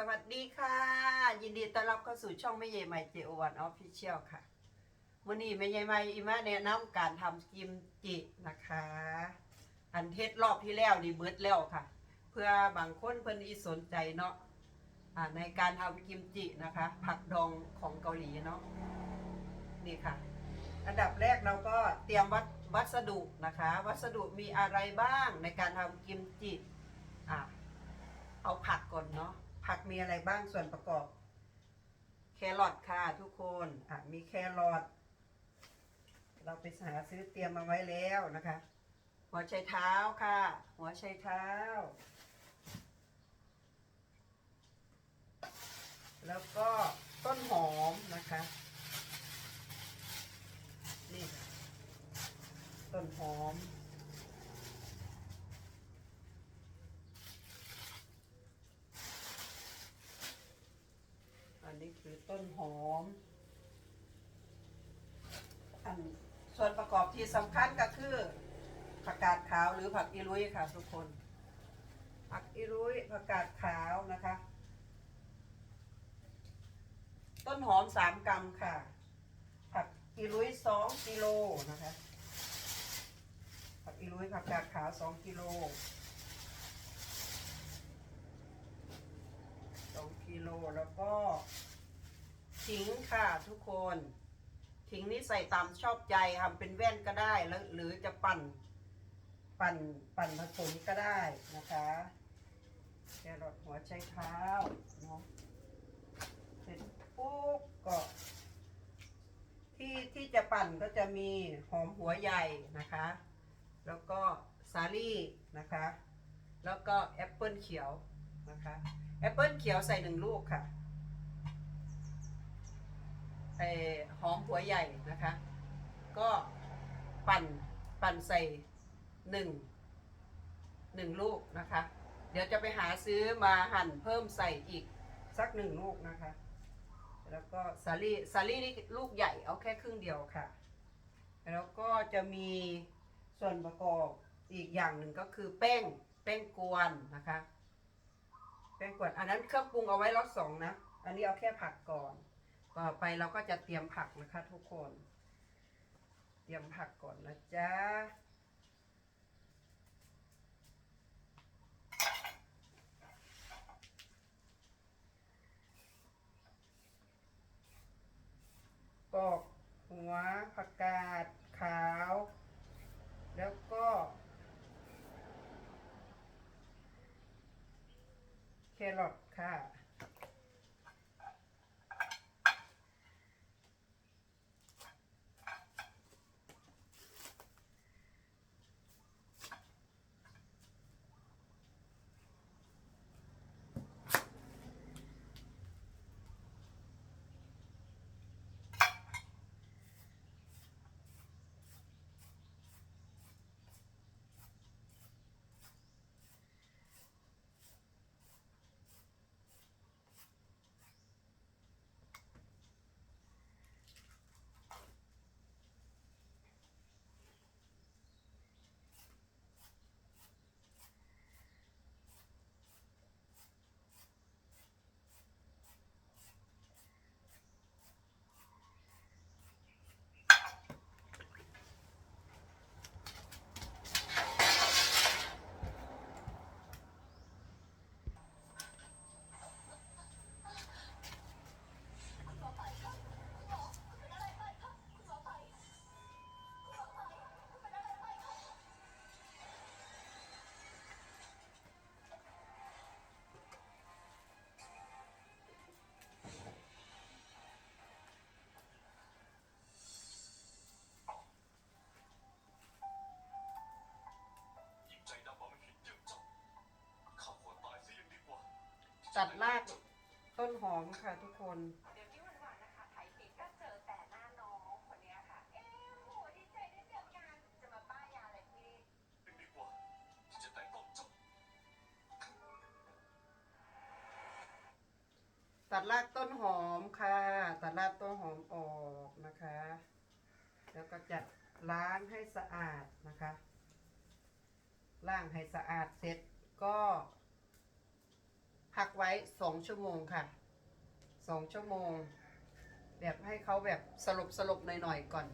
สวัสดีค่ะ ยินดีต้อนรับเข้าสู่ช่องแม่ใหญ่ใหม่เจโอวันออฟฟิเชียลค่ะวันนี้แม่ใหญ่ใหม่อีมาแนะนำการทำกิมจินะคะ อันเทศรอบที่แล้วนี่เบิดแล้วค่ะ เพื่อบางคนเพิ่นอีสนใจเนาะอ่าในการทำกิมจินะคะ ผักดองของเกาหลีเนาะนี่ค่ะ อันดับแรกเราก็เตรียมวัตวัสดุนะคะ วัสดุมีอะไรบ้างในการทำกิมจิอะเอาผักก่อนเนาะ ผักมีอะไรบ้างส่วนประกอบ แครอทค่ะทุกคนอะมีแครอทเราไปหาซื้อเตรียมมาไว้แล้วนะคะ หัวไชเท้าค่ะ หัวไชเท้า แล้วก็ต้นหอมนะคะ นี่ค่ะต้นหอม อั นนี้คือต้นหอม อันส่วนประกอบที่สำคัญก็คือผักกาดขาวหรือผักอีรุยค่ะทุกคน ผักอีรุยผักกาดขาวนะคะ ต้นหอมสามกรัมค่ะ ผักอีรุยสองกิโลนะคะ ผักอีรุยผักกาดขาวสองกิโลสองกิโลแล้วก็ ขิงค่ะทุกคนขิงนี่ใส่ตามชอบใจทำเป็นแว่นก็ได้แล้วหรือจะปั่น ปั่นปั่นผสมก็ได้นะคะแครอทหัวไชเท้าเนาะเสร็จปุ๊บก็ที่ที่จะปั่นก็จะมีหอมหัวใหญ่นะคะ แล้วก็สาลี่นะคะ แล้วก็แอปเปิลเขียวนะคะ แอปเปิลเขียวใส่หนึ่งลูกค่ะ ไอหอมหัวใหญ่นะคะ ก็ปั่นปั่นใส่หนึ่งหนึ่งลูกนะคะ เดี๋ยวจะไปหาซื้อมาหั่นเพิ่มใส่อีกสักหนึ่งลูกนะคะ แล้วก็สาลี่สาลี่นี่ลูกใหญ่เอาแค่ครึ่งเดียวค่ะ แล้วก็จะมีส่วนประกอบอีกอย่างหนึ่งก็คือแป้งแป้งกวนนะคะแป้งกวนอันนั้นเครื่องปรุงเอาไว้รอบสองนะ อันนี้เอาแค่ผักก่อน ต่อไปเราก็จะเตรียมผักนะคะ ทุกคน เตรียมผักก่อนนะจ๊ะปอกหัวผักกาดขาว แล้วก็แครอทค่ะ ตัดรากต้นหอมค่ะทุกคนเดี๋ยวที่วันๆนะคะไทยปีก็เจอแต่หน้าน้องคนเนี้ยค่ะ เอ๊ะโหดีใจได้เจอกันจะมาป้ายยาอะไรพี่ยังดีกว่าที่จะแต่งต้องจบตัดรากต้นหอมค่ะ ตัดรากต้นหอมออกนะคะ แล้วก็จะล้างให้สะอาดนะคะ ล้างให้สะอาดเสร็จก็ ว้สองชั่วโมงค่ะสองชั่วโมง แบบให้เขาแบบสลบสลบหน่อยๆก่อน